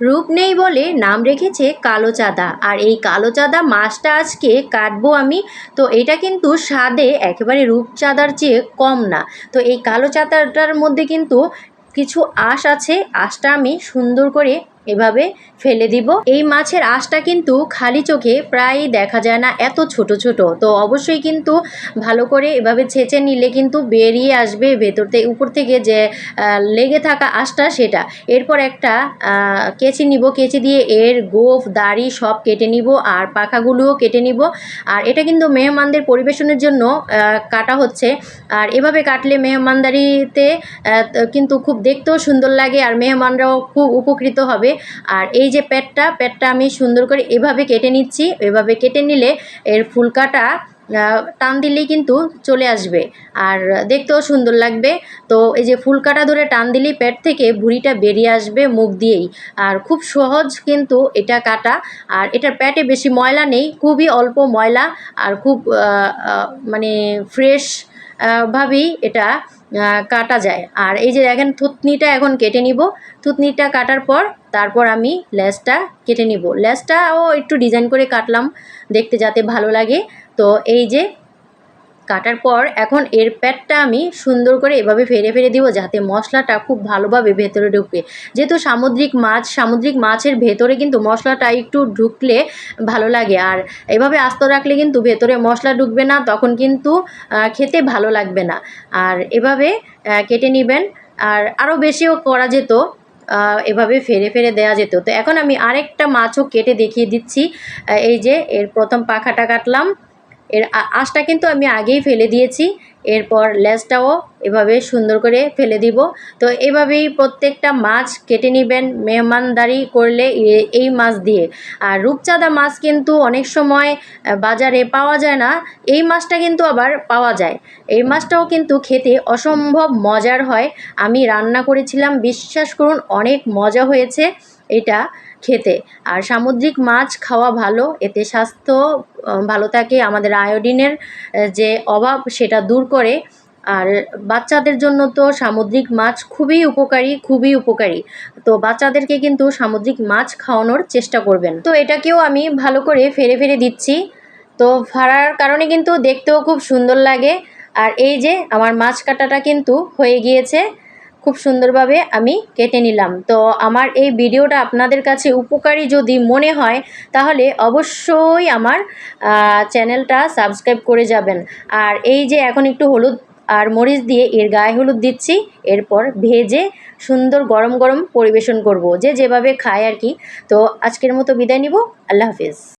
রূপ নেই বলে নাম রেখেছে কালো চাঁদা। আর এই কালো চাঁদা মাছটা আজকে কাটবো আমি। তো এটা কিন্তু স্বাদে একেবারে রূপ রূপচাঁদার চেয়ে কম না। তো এই কালো চাঁদাটার মধ্যে কিন্তু কিছু আঁশ আছে। আঁশটা আমি সুন্দর করে এভাবে ফেলে দিব। এই মাছের আঁশটা কিন্তু খালি চোখে প্রায়ই দেখা যায় না, এত ছোট ছোট। তো অবশ্যই কিন্তু ভালো করে এভাবে ছেঁচে নিলে কিন্তু বেরিয়ে আসবে ভেতর থেকে, উপর থেকে যে লেগে থাকা আঁশটা সেটা। এরপর একটা কেচি নিব। কেচি দিয়ে এর গোফ, দাড়ি সব কেটে নিব আর পাখাগুলোও কেটে নিব। আর এটা কিন্তু মেহমানদের পরিবেশনের জন্য কাটা হচ্ছে। আর এভাবে কাটলে মেহমানদারিতে কিন্তু খুব দেখতেও সুন্দর লাগে আর মেহমানরাও খুব উপকৃত হবে। আর এই যে পেটটা পেটটা আমি সুন্দর করে এভাবে কেটে নিচ্ছি। এভাবে কেটে নিলে এর ফুলকাটা টান দিলেই কিন্তু চলে আসবে। আর দেখতেও সুন্দর লাগবে। তো এই যে ফুলকাটা ধরে টান দিলেই পেট থেকে ভুঁড়িটা বেরিয়ে আসবে মুখ দিয়েই। আর খুব সহজ কিন্তু এটা কাটা। আর এটার পেটে বেশি ময়লা নেই, খুবই অল্প ময়লা। আর খুব মানে ফ্রেশ ভাবেই এটা কাটা যায়। আর এই যে দেখেন থুতনিটা এখন কেটে নিব। থুতনিটা কাটার পর তারপর আমি ল্যাসটা কেটে নিব। ল্যাসটাও একটু ডিজাইন করে কাটলাম, দেখতে যাতে ভালো লাগে। তো এই যে কাটার পর এখন এর প্যাটটা আমি সুন্দর করে এভাবে ফেরে ফেরে দিব যাতে মশলাটা খুব ভালোভাবে ভেতরে ঢুকবে যেহেতু সামুদ্রিক মাছ, সামুদ্রিক মাছের ভেতরে কিন্তু মশলাটা একটু ঢুকলে ভালো লাগে। আর এভাবে আস্ত রাখলে কিন্তু ভেতরে মশলা ঢুকবে না, তখন কিন্তু খেতে ভালো লাগবে না। আর এভাবে কেটে নেবেন। আর আরও বেশিও করা যেত এভাবে ফেরে ফেরে দেওয়া যেত। তো এখন আমি আরেকটা মাছও কেটে দেখিয়ে দিচ্ছি। এই যে, এর প্রথম পাখাটা কাটলাম। এর আঁশটা কিন্তু আমি আগেই ফেলে দিয়েছি। এরপর লেজটাও এভাবে সুন্দর করে ফেলে দিব। তো এভাবেই প্রত্যেকটা মাছ কেটে নেবেন, মেহমানদারি করলে এই মাছ দিয়ে। আর রূপচাঁদা মাছ কিন্তু অনেক সময় বাজারে পাওয়া যায় না, এই মাছটা কিন্তু আবার পাওয়া যায়। এই মাছটাও কিন্তু খেতে অসম্ভব মজার হয়। আমি রান্না করেছিলাম, বিশ্বাস করুন, অনেক মজা হয়েছে এটা খেতে। আর সামুদ্রিক মাছ খাওয়া ভালো, এতে স্বাস্থ্য ভালো থাকে। আমাদের আয়োডিনের যে অভাব, সেটা দূর করে। আর বাচ্চাদের জন্য তো সামুদ্রিক মাছ খুবই উপকারী খুবই উপকারী। তো বাচ্চাদেরকে কিন্তু সামুদ্রিক মাছ খাওয়ানোর চেষ্টা করবেন। তো এটাকেও আমি ভালো করে ফেরে ফেরে দিচ্ছি। তো ফাড়ার কারণে কিন্তু দেখতেও খুব সুন্দর লাগে। আর এই যে আমার মাছ কাটাটা কিন্তু হয়ে গিয়েছে। খুব সুন্দরভাবে আমি কেটে নিলাম। তো আমার এই ভিডিওটা আপনাদের কাছে উপকারী যদি মনে হয়, তাহলে অবশ্যই আমার চ্যানেলটা সাবস্ক্রাইব করে যাবেন। আর এই যে এখন একটু হলুদ আর মরিচ দিয়ে এর গায়ে হলুদ দিচ্ছি, এরপর ভেজে সুন্দর গরম গরম পরিবেশন করব। যে যেভাবে খায় আর কি। তো আজকের মতো বিদায় নিব। আল্লাহ হাফিজ।